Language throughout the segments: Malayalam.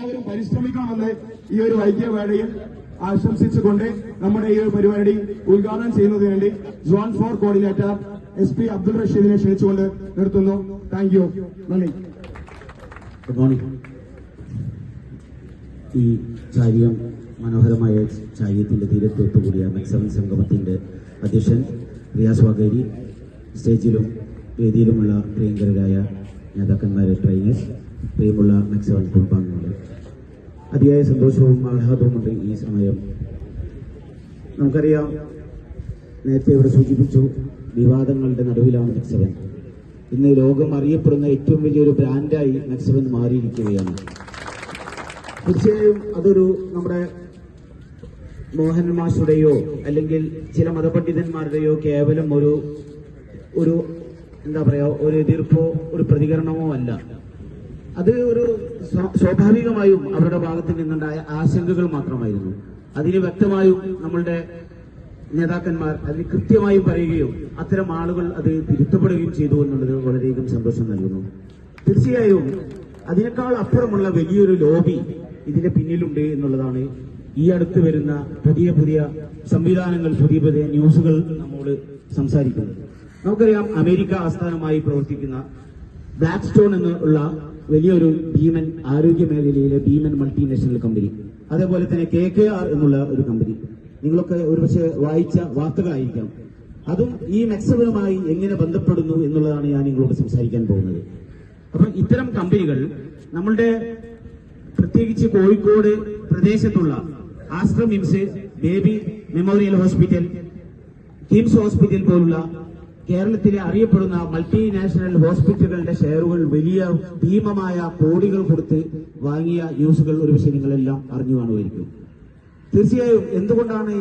എല്ലാവരും പരിശ്രമിക്കണമെന്ന് ഈ ഒരു ഐക്യവേളയിൽ ആശംസിച്ചുകൊണ്ട് നമ്മുടെ ഈ ഒരു പരിപാടി ഉദ്ഘാടനം ചെയ്യുന്നതിന് വേണ്ടി John four coordinator S P Abdul റഷീദിനെ ക്ഷണിച്ചുകൊണ്ട് നിർത്തുന്നു. താങ്ക് യു നന്ദി. ഗുഡ് മോർണിംഗ് ഈ ചാര്യം മനോഹരമായ ചാര്യത്തിന്റെ തീരത്തൊത്തുകൂടിയ മെക്സവൻ സംഗമത്തിന്റെ അധ്യക്ഷൻ റിയാസ് വാഗേരി സ്റ്റേജിലും വേദിയിലുമുള്ള പ്രിയങ്കരായ നേതാക്കന്മാരെ ട്രെയിനേഴ്സ് പ്രിയമുള്ള മെക്സവൻ കുടുംബാംഗങ്ങൾ അതിയായ സന്തോഷവും ആഹ്ലാദവുമുണ്ട് ഈ സമയം. നമുക്കറിയാം നേരത്തെ ഇവിടെ സൂചിപ്പിച്ചു വിവാദങ്ങളുടെ നടുവിലാണ് മെക്സവൻ ഇന്ന് ലോകം അറിയപ്പെടുന്ന ഏറ്റവും വലിയൊരു ബ്രാൻഡായി മെക്സവൻ മാറിയിരിക്കുകയാണ്. തീർച്ചയായും അതൊരു നമ്മുടെ മോഹൻ മാഷുടെയോ അല്ലെങ്കിൽ ചില മതപണ്ഡിതന്മാരുടെയോ കേവലം ഒരു ഒരു എന്താ പറയാ ഒരു എതിർപ്പോ ഒരു പ്രതികരണമോ അല്ല. അത് ഒരു സ്വാഭാവികമായും അവരുടെ ഭാഗത്ത് നിന്നുണ്ടായ ആശങ്കകൾ മാത്രമായിരുന്നു. അതിന് വ്യക്തമായും നമ്മളുടെ നേതാക്കന്മാർ അതിന് കൃത്യമായും പറയുകയും അത്തരം ആളുകൾ അത് തിരുത്തപ്പെടുകയും ചെയ്തു എന്നുള്ളത് വളരെയധികം സന്തോഷം നൽകുന്നു. തീർച്ചയായും അതിനേക്കാൾ അപ്പുറമുള്ള വലിയൊരു ലോബി ഇതിന്റെ പിന്നിലുണ്ട് എന്നുള്ളതാണ് ഈ അടുത്ത് വരുന്ന പുതിയ പുതിയ സംവിധാനങ്ങൾ പുതിയ പുതിയ ന്യൂസുകൾ നമ്മോട് സംസാരിക്കുന്നത്. നമുക്കറിയാം അമേരിക്ക ആസ്ഥാനമായി പ്രവർത്തിക്കുന്ന ബ്ലാക്ക് സ്റ്റോൺ എന്നുള്ള വലിയൊരു ഭീമൻ ആരോഗ്യ മേഖലയിലെ ഭീമൻ മൾട്ടിനാഷണൽ കമ്പനി അതേപോലെ തന്നെ കെ കെ ആർ എന്നുള്ള ഒരു കമ്പനി നിങ്ങളൊക്കെ ഒരുപക്ഷെ വായിച്ച വാർത്തകളായിരിക്കാം. അതും ഈ മെക്സവനുമായി എങ്ങനെ ബന്ധപ്പെടുന്നു എന്നുള്ളതാണ് ഞാൻ നിങ്ങളോട് സംസാരിക്കാൻ പോകുന്നത്. അപ്പൊ ഇത്തരം കമ്പനികൾ നമ്മളുടെ പ്രത്യേകിച്ച് കോഴിക്കോട് പ്രദേശത്തുള്ള ashram MIMS baby memorial hospital KIMS hospital പോലുള്ള കേരളത്തിലെ അറിയപ്പെടുന്ന മൾട്ടിനാഷണൽ ഹോസ്പിറ്റലുകളുടെ ഷെയറുകൾ വലിയ ഭീമമായ കോടികൾ കൊടുത്ത് വാങ്ങിയ ന്യൂസുകൾ ഒരുപക്ഷെ നിങ്ങളെല്ലാം അറിഞ്ഞു കാണുമായിരിക്കും. തീർച്ചയായും എന്തുകൊണ്ടാണ്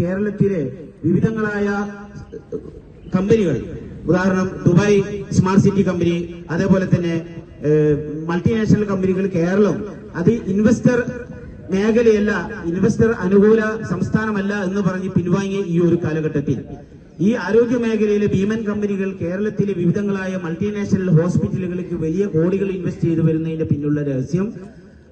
കേരളത്തിലെ വിവിധങ്ങളായ കമ്പനികൾ ഉദാഹരണം ദുബായ് സ്മാർട്ട് സിറ്റി കമ്പനി അതേപോലെ തന്നെ മൾട്ടിനാഷണൽ കമ്പനികൾ കേരളം അത് ഇൻവെസ്റ്റർ മേഖലയല്ല ഇൻവെസ്റ്റർ അനുകൂല സംസ്ഥാനമല്ല എന്ന് പറഞ്ഞ് പിൻവാങ്ങിയ ഈ ഒരു കാലഘട്ടത്തിൽ ഈ ആരോഗ്യ മേഖലയിലെ ഭീമൻ കമ്പനികൾ കേരളത്തിലെ വിവിധങ്ങളായ മൾട്ടിനാഷണൽ ഹോസ്പിറ്റലുകളിലേക്ക് വലിയ കോടികൾ ഇൻവെസ്റ്റ് ചെയ്തു വരുന്നതിന്റെ പിന്നിലുള്ള രഹസ്യം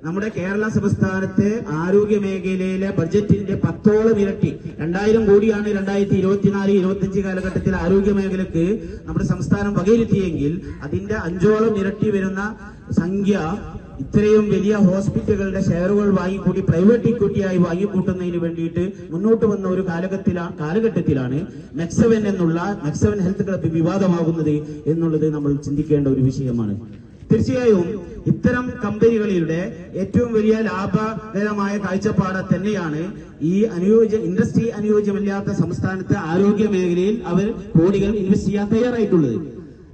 നമ്മുടെ കേരള സംസ്ഥാനത്തെ ആരോഗ്യ മേഖലയിലെ ബഡ്ജറ്റിന്റെ പത്തോളം ഇരട്ടി. രണ്ടായിരം കോടിയാണ് രണ്ടായിരത്തി ഇരുപത്തിനാല് ഇരുപത്തിയഞ്ച് കാലഘട്ടത്തിൽ ആരോഗ്യ മേഖലക്ക് നമ്മുടെ സംസ്ഥാനം വകയിരുത്തിയെങ്കിൽ അതിന്റെ അഞ്ചോളം ഇരട്ടി വരുന്ന സംഖ്യ ഇത്രയും വലിയ ഹോസ്പിറ്റലുകളുടെ ഷെയറുകൾ വാങ്ങിക്കൂട്ടി പ്രൈവറ്റ് ഇക്വിറ്റിയായി വാങ്ങിക്കൂട്ടുന്നതിന് വേണ്ടിയിട്ട് മുന്നോട്ട് വന്ന ഒരു കാലഘട്ടത്തിലാണ് കാലഘട്ടത്തിലാണ് മെക്സവൻ എന്നുള്ള മെക്സവൻ ഹെൽത്ത് ക്ലബ് വിവാദമാകുന്നത് എന്നുള്ളത് നമ്മൾ ചിന്തിക്കേണ്ട ഒരു വിഷയമാണ്. തീർച്ചയായും ഇത്തരം കമ്പനികളുടെ ഏറ്റവും വലിയ ലാഭകരമായ കാഴ്ചപ്പാട് തന്നെയാണ് ഈ അനുയോജ്യ ഇൻഡസ്ട്രി അനുയോജ്യമല്ലാത്ത സംസ്ഥാനത്തെ ആരോഗ്യ മേഖലയിൽ അവർ കോടികൾ ഇൻവെസ്റ്റ് ചെയ്യാൻ തയ്യാറായിട്ടുള്ളത്.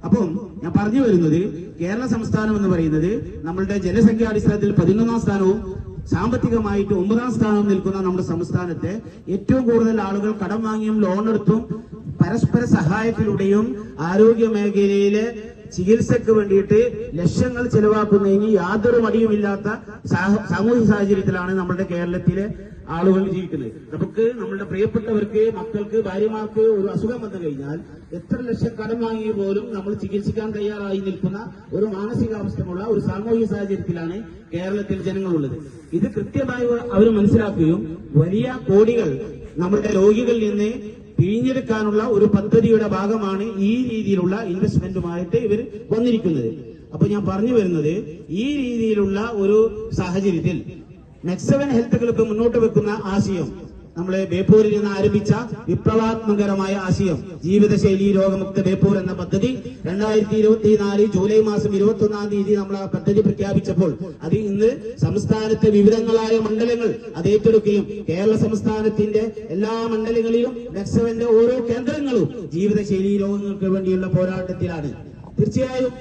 അപ്പം ഞാൻ പറഞ്ഞു വരുന്നത് കേരള സംസ്ഥാനം എന്ന് പറയുന്നത് നമ്മളുടെ ജനസംഖ്യാടിസ്ഥാനത്തിൽ പതിനൊന്നാം സ്ഥാനവും സാമ്പത്തികമായിട്ട് ഒമ്പതാം സ്ഥാനവും നിൽക്കുന്ന നമ്മുടെ സംസ്ഥാനത്തെ ഏറ്റവും കൂടുതൽ ആളുകൾ കടം വാങ്ങിയും ലോൺ എടുത്തും പരസ്പര സഹായത്തിലൂടെയും ആരോഗ്യ മേഖലയിലെ ചികിത്സക്ക് വേണ്ടിയിട്ട് ലക്ഷങ്ങൾ ചെലവാക്കുന്നതിന് യാതൊരു മടിയുമില്ലാത്ത സാമൂഹ്യ സാഹചര്യത്തിലാണ് നമ്മുടെ കേരളത്തിലെ ആളുകൾ ജീവിക്കുന്നത്. നമുക്ക് നമ്മുടെ പ്രിയപ്പെട്ടവർക്ക് മക്കൾക്ക് ഭാര്യമാർക്ക് ഒരു അസുഖം വന്നു കഴിഞ്ഞാൽ എത്ര ലക്ഷം കടം വാങ്ങി പോലും നമ്മൾ ചികിത്സിക്കാൻ തയ്യാറായി നിൽക്കുന്ന ഒരു മാനസികാവസ്ഥമുള്ള ഒരു സാമൂഹ്യ സാഹചര്യത്തിലാണ് കേരളത്തിൽ ജനങ്ങളുള്ളത്. ഇത് കൃത്യമായി അവർ മനസ്സിലാക്കുകയും വലിയ കോടികൾ നമ്മുടെ രോഗികളിൽ നിന്ന് പിഴിഞ്ഞെടുക്കാനുള്ള ഒരു പദ്ധതിയുടെ ഭാഗമാണ് ഈ രീതിയിലുള്ള ഇൻവെസ്റ്റ്മെന്റുമായിട്ട് ഇവർ വന്നിരിക്കുന്നത്. അപ്പൊ ഞാൻ പറഞ്ഞു വരുന്നത് ഈ രീതിയിലുള്ള ഒരു സാഹചര്യത്തിൽ നെക്സവൻ ഹെൽത്ത് ക്ലബ്ബ് മുന്നോട്ട് വെക്കുന്ന ആശയം നമ്മളെ ബേപ്പൂരിൽ നിന്ന് ആരംഭിച്ച വിപ്ലവാത്മകരമായ ആശയം ജീവിതശൈലി രോഗമുക്ത ബേപ്പൂർ എന്ന പദ്ധതി രണ്ടായിരത്തി ഇരുപത്തിനാല് ജൂലൈ മാസം ഇരുപത്തി ഒന്നാം തീയതി നമ്മൾ ആ പദ്ധതി പ്രഖ്യാപിച്ചപ്പോൾ അത് ഇന്ന് സംസ്ഥാനത്തെ വിവിധങ്ങളായ മണ്ഡലങ്ങൾ അത് ഏറ്റെടുക്കുകയും കേരള സംസ്ഥാനത്തിന്റെ എല്ലാ മണ്ഡലങ്ങളിലും നെക്സവന്റെ ഓരോ കേന്ദ്രങ്ങളും ജീവിതശൈലി രോഗങ്ങൾക്ക് വേണ്ടിയുള്ള പോരാട്ടത്തിലാണ്. തീർച്ചയായും